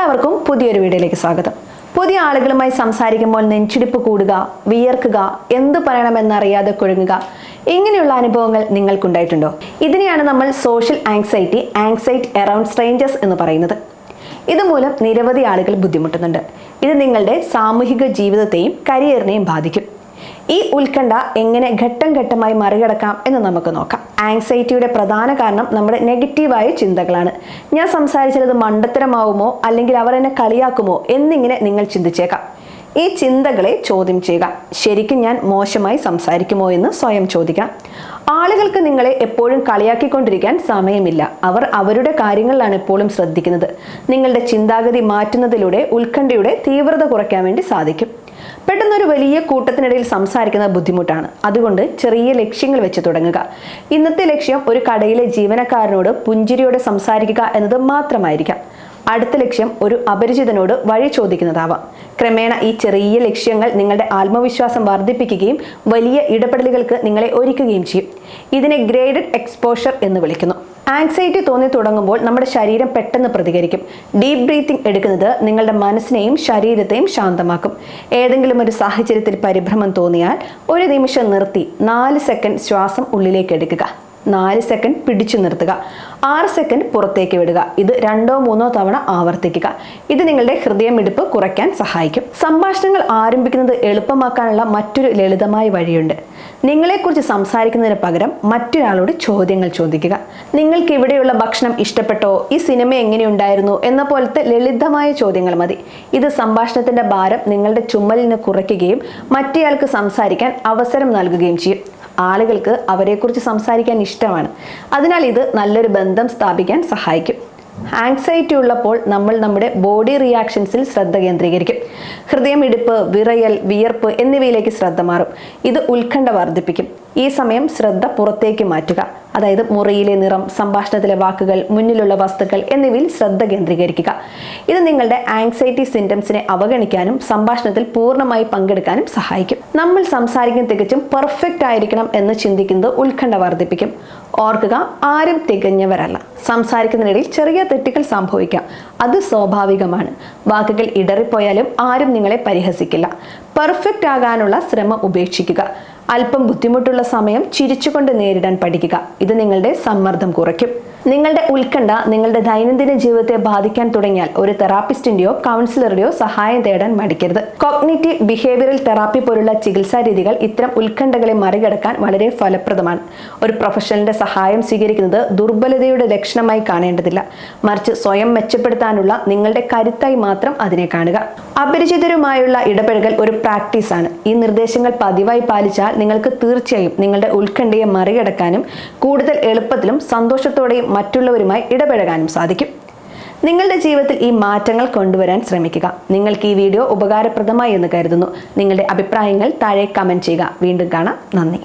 എല്ലാവർക്കും പുതിയൊരു വീഡിയോയിലേക്ക് സ്വാഗതം. പുതിയ ആളുകളുമായി സംസാരിക്കുമ്പോൾ നെഞ്ചിടിപ്പ് കൂടുക വിയർക്കുക എന്തു പറയണമെന്നറിയാതെ കുഴങ്ങുക ഇങ്ങനെയുള്ള അനുഭവങ്ങൾ നിങ്ങൾക്കുണ്ടായിട്ടുണ്ടോ? ഇതിനെയാണ് നമ്മൾ social anxiety anxiety around strangers എന്ന് പറയുന്നത്. ഇതുമൂലം നിരവധി ആളുകൾ ബുദ്ധിമുട്ടുന്നുണ്ട്. ഇത് നിങ്ങളുടെ സാമൂഹിക ജീവിതത്തെയും കരിയറിനെയും ബാധിക്കും. ഈ ഉത്കണ്ഠ എങ്ങനെ ഘട്ടം ഘട്ടമായി മറികടക്കാം എന്ന് നമുക്ക് നോക്കാം. ആങ്സൈറ്റിയുടെ പ്രധാന കാരണം നമ്മുടെ നെഗറ്റീവായ ചിന്തകളാണ്. ഞാൻ സംസാരിച്ചത് മണ്ടത്തരമാവുമോ അല്ലെങ്കിൽ അവർ എന്നെ കളിയാക്കുമോ എന്നിങ്ങനെ നിങ്ങൾ ചിന്തിച്ചേക്കാം. ഈ ചിന്തകളെ ചോദ്യം ചെയ്യുക. ശരിക്കും ഞാൻ മോശമായി സംസാരിക്കുമോ എന്ന് സ്വയം ചോദിക്കാം. ആളുകൾക്ക് നിങ്ങളെ എപ്പോഴും കളിയാക്കിക്കൊണ്ടിരിക്കാൻ സമയമില്ല. അവർ അവരുടെ കാര്യങ്ങളിലാണ് എപ്പോഴും ശ്രദ്ധിക്കുന്നത്. നിങ്ങളുടെ ചിന്താഗതി മാറ്റുന്നതിലൂടെ ഉത്കണ്ഠയുടെ തീവ്രത കുറയ്ക്കാൻ വേണ്ടി സാധിക്കും. പെട്ടെന്നൊരു വലിയ കൂട്ടത്തിനിടയിൽ സംസാരിക്കുന്നത് ബുദ്ധിമുട്ടാണ്. അതുകൊണ്ട് ചെറിയ ലക്ഷ്യങ്ങൾ വെച്ച് തുടങ്ങുക. ഇന്നത്തെ ലക്ഷ്യം ഒരു കടയിലെ ജീവനക്കാരനോട് പുഞ്ചിരിയോടെ സംസാരിക്കുക എന്നത് മാത്രമായിരിക്കാം. അടുത്ത ലക്ഷ്യം ഒരു അപരിചിതനോട് വഴി ചോദിക്കുന്നതാവാം. ക്രമേണ ഈ ചെറിയ ലക്ഷ്യങ്ങൾ നിങ്ങളുടെ ആത്മവിശ്വാസം വർദ്ധിപ്പിക്കുകയും വലിയ ഇടപെടലുകൾക്ക് നിങ്ങളെ ഒരുക്കുകയും ചെയ്യും. ഇതിനെ ഗ്രേഡഡ് എക്സ്പോഷർ എന്ന് വിളിക്കുന്നു. ആങ്സൈറ്റി തോന്നി തുടങ്ങുമ്പോൾ നമ്മുടെ ശരീരം പെട്ടെന്ന് പ്രതികരിക്കും. ഡീപ് ബ്രീത്തിങ് എടുക്കുന്നത് നിങ്ങളുടെ മനസ്സിനെയും ശരീരത്തെയും ശാന്തമാക്കും. ഏതെങ്കിലും ഒരു സാഹചര്യത്തിൽ പരിഭ്രമം തോന്നിയാൽ ഒരു നിമിഷം നിർത്തി നാല് സെക്കൻഡ് ശ്വാസം ഉള്ളിലേക്ക് എടുക്കുക. നാല് സെക്കൻഡ് പിടിച്ചു നിർത്തുക. ആറ് സെക്കൻഡ് പുറത്തേക്ക് വിടുക. ഇത് രണ്ടോ മൂന്നോ തവണ ആവർത്തിക്കുക. ഇത് നിങ്ങളുടെ ഹൃദയമിടിപ്പ് കുറയ്ക്കാൻ സഹായിക്കും. സംഭാഷണങ്ങൾ ആരംഭിക്കുന്നത് എളുപ്പമാക്കാനുള്ള മറ്റൊരു ലളിതമായ വഴിയുണ്ട്. നിങ്ങളെക്കുറിച്ച് സംസാരിക്കുന്നതിന് പകരം മറ്റൊരാളോട് ചോദ്യങ്ങൾ ചോദിക്കുക. നിങ്ങൾക്ക് ഇവിടെയുള്ള ഭക്ഷണം ഇഷ്ടപ്പെട്ടോ? ഈ സിനിമ എങ്ങനെയുണ്ടായിരുന്നു? എന്ന പോലത്തെ ലളിതമായ ചോദ്യങ്ങൾ മതി. ഇത് സംഭാഷണത്തിന്റെ ഭാരം നിങ്ങളുടെ ചുമലിന് കുറയ്ക്കുകയും മറ്റേയാൾക്ക് സംസാരിക്കാൻ അവസരം നൽകുകയും ചെയ്യും. ആളുകൾക്ക് അവരെക്കുറിച്ച് സംസാരിക്കാൻ ഇഷ്ടമാണ്. അതിനാൽ ഇത് നല്ലൊരു ബന്ധം സ്ഥാപിക്കാൻ സഹായിക്കും. ആങ്സൈറ്റി ഉള്ളപ്പോൾ നമ്മൾ നമ്മുടെ ബോഡി റിയാക്ഷൻസിൽ ശ്രദ്ധ കേന്ദ്രീകരിക്കും. ഹൃദയം ഹൃദയമിടിപ്പ് വിറയൽ വിയർപ്പ് എന്നിവയിലേക്ക് ശ്രദ്ധ മാറും. ഇത് ഉത്കണ്ഠ വർദ്ധിപ്പിക്കും. ഈ സമയം ശ്രദ്ധ പുറത്തേക്ക് മാറ്റുക. അതായത് മുറിയിലെ നിറം സംഭാഷണത്തിലെ വാക്കുകൾ മുന്നിലുള്ള വസ്തുക്കൾ എന്നിവയിൽ ശ്രദ്ധ കേന്ദ്രീകരിക്കുക. ഇത് നിങ്ങളുടെ ആങ്സൈറ്റി സിംറ്റംസിനെ അവഗണിക്കാനും സംഭാഷണത്തിൽ പൂർണമായി പങ്കെടുക്കാനും സഹായിക്കും. നമ്മൾ സംസാരിക്കുന്ന തികച്ചും പെർഫെക്റ്റ് ആയിരിക്കണം എന്ന് ചിന്തിക്കുന്നത് ഉത്കണ്ഠ വർദ്ധിപ്പിക്കും. ഓർക്കുക ആരും തികഞ്ഞവരല്ല. സംസാരിക്കുന്നതിനിടയിൽ ചെറിയ തെറ്റുകൾ സംഭവിക്കാം. അത് സ്വാഭാവികമാണ്. വാക്കുകൾ ഇടറിപ്പോയാലും ആരും നിങ്ങളെ പരിഹസിക്കില്ല. പെർഫെക്റ്റ് ആകാനുള്ള ശ്രമം ഉപേക്ഷിക്കുക. അല്പം ബുദ്ധിമുട്ടുള്ള സമയം ചിരിച്ചുകൊണ്ട് നേരിടാൻ പഠിക്കുക. ഇത് നിങ്ങളുടെ സമ്മർദ്ദം കുറയ്ക്കും. നിങ്ങളുടെ ഉത്കണ്ഠ നിങ്ങളുടെ ദൈനംദിന ജീവിതത്തെ ബാധിക്കാൻ തുടങ്ങിയാൽ ഒരു തെറാപ്പിസ്റ്റിന്റെയോ കൗൺസിലറുടെയോ സഹായം തേടാൻ മടിക്കരുത്. കോഗ്നേറ്റീവ് ബിഹേവിയറൽ തെറാപ്പി പോലുള്ള ചികിത്സാ രീതികൾ ഇത്തരം ഉത്കണ്ഠകളെ മറികടക്കാൻ വളരെ ഫലപ്രദമാണ്. ഒരു പ്രൊഫഷണലിന്റെ സഹായം സ്വീകരിക്കുന്നത് ദുർബലതയുടെ ലക്ഷണമായി കാണേണ്ടതില്ല. മറിച്ച് സ്വയം മെച്ചപ്പെടുത്താനുള്ള നിങ്ങളുടെ കരുത്തായി മാത്രം അതിനെ കാണുക. അപരിചിതരുമായുള്ള ഇടപഴകൽ ഒരു പ്രാക്ടീസാണ് ഈ നിർദ്ദേശങ്ങൾ പതിവായി പാലിച്ചാൽ നിങ്ങൾക്ക് തീർച്ചയായും നിങ്ങളുടെ ഉത്കണ്ഠയെ മറികടക്കാനും കൂടുതൽ എളുപ്പത്തിലും സന്തോഷത്തോടെയും മറ്റുള്ളവരുമായി ഇടപഴകാനും സാധിക്കും. നിങ്ങളുടെ ജീവിതത്തിൽ ഈ മാറ്റങ്ങൾ കൊണ്ടുവരാൻ ശ്രമിക്കുക. നിങ്ങൾക്ക് ഈ വീഡിയോ ഉപകാരപ്രദമായി എന്ന് കരുതുന്നു. നിങ്ങളുടെ അഭിപ്രായങ്ങൾ താഴെ കമന്റ് ചെയ്യുക. വീണ്ടും കാണാം. നന്ദി.